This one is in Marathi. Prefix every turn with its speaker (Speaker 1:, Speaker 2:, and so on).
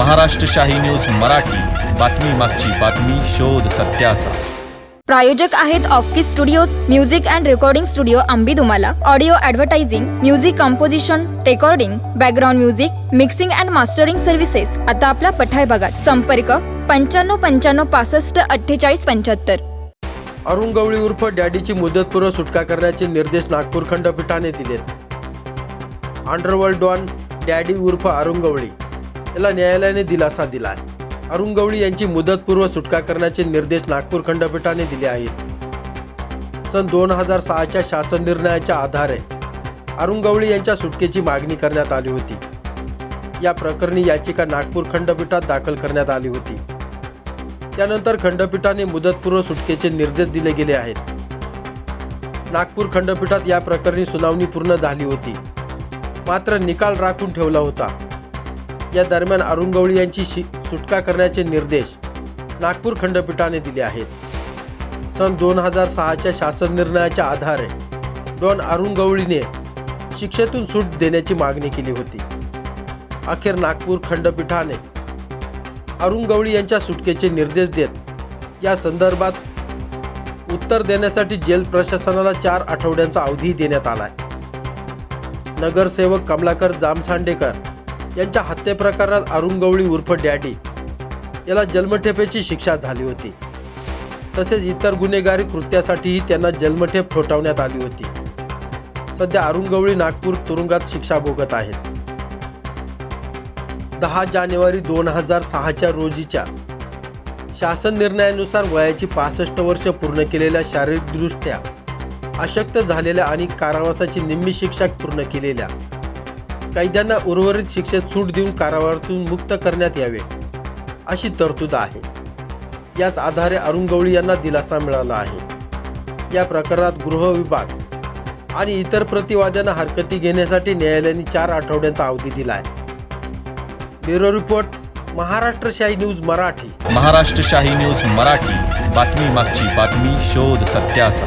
Speaker 1: महाराष्ट्र शाही न्यूज मराठी. बातमी मागची बातमी शोध सत्याचा.
Speaker 2: प्रायोजक आहेत ऑफकिस studios music and recording studio Ambi Dumala audio advertising music composition recording background music mixing and mastering services आता आपल्या पठार भागात संपर्क पंच्याण्णव पंच्याण्णव पासष्ट अठ्ठेचाळीस पंच्याहत्तर.
Speaker 3: अरुण गवळी उर्फ डॅडीची मुदतपूर्व सुटका करण्याचे निर्देश नागपूर खंडपीठाने दिलेत. अंडरवर्ल्ड डॉन डॅडी उर्फ अरुण गवळी याला न्यायालयाने दिलासा दिला आहे अरुण गवळी यांची मुदतपूर्व सुटका करण्याचे निर्देश नागपूर खंडपीठाने दिले आहेत. सन दोन हजार सहाच्या शासन निर्णयाच्या आधारे अरुण गवळी यांच्या सुटकेची मागणी करण्यात आली होती. या प्रकरणी याचिका नागपूर खंडपीठात दाखल करण्यात आली होती. त्यानंतर खंडपीठाने मुदतपूर्व सुटकेचे निर्देश दिले गेले आहेत. नागपूर खंडपीठात या प्रकरणी सुनावणी पूर्ण झाली होती. मात्र निकाल राखून ठेवला होता. या दरम्यान अरुण गवळी यांची सुटका करण्याचे निर्देश नागपूर खंडपीठाने दिले आहेत. सन दोन हजार सहाच्या शासन निर्णयाच्या आधारे डॉन अरुण गवळीने शिक्षेतून सूट देण्याची मागणी केली होती. अखेर नागपूर खंडपीठाने अरुण गवळी यांच्या सुटकेचे निर्देश देत या संदर्भात उत्तर देण्यासाठी जेल प्रशासनाला चार आठवड्यांचा अवधी देण्यात आला आहे नगरसेवक कमलाकर जामसांडेकर यांच्या हत्येप्रकारात अरुण गवळी उर्फ डॅडी. याला जन्मठेपेची शिक्षा झाली होती. तसेच इतर गुन्हेगारी कृत्यासाठीही त्यांना जन्मठेप ठोठावण्यात आली होती. सध्या अरुण गवळी नागपूर तुरुंगात शिक्षा भोगत आहेत. दहा जानेवारी दोन हजार सहाच्या रोजीच्या शासन निर्णयानुसार वयाची पासष्ट वर्ष पूर्ण केलेल्या शारीरिकदृष्ट्या अशक्त झालेल्या आणि कारावासाची निम्मी शिक्षा पूर्ण केलेल्या कैद्यांना उर्वरित शिक्षेत सूट देऊन कारावारातून मुक्त करण्यात यावे अशी तरतूद आहे. याच आधारे अरुण गवळी यांना दिलासा मिळाला आहे. या प्रकरणात गृह विभाग आणि इतर प्रतिवाद्यांना हरकती घेण्यासाठी न्यायालयाने चार आठवड्यांचा अवधी दिला आहे ब्युरो रिपोर्ट महाराष्ट्र शाही न्यूज मराठी.
Speaker 1: महाराष्ट्र शाही न्यूज मराठी. बातमी मागची बातमी शोध सत्याचा.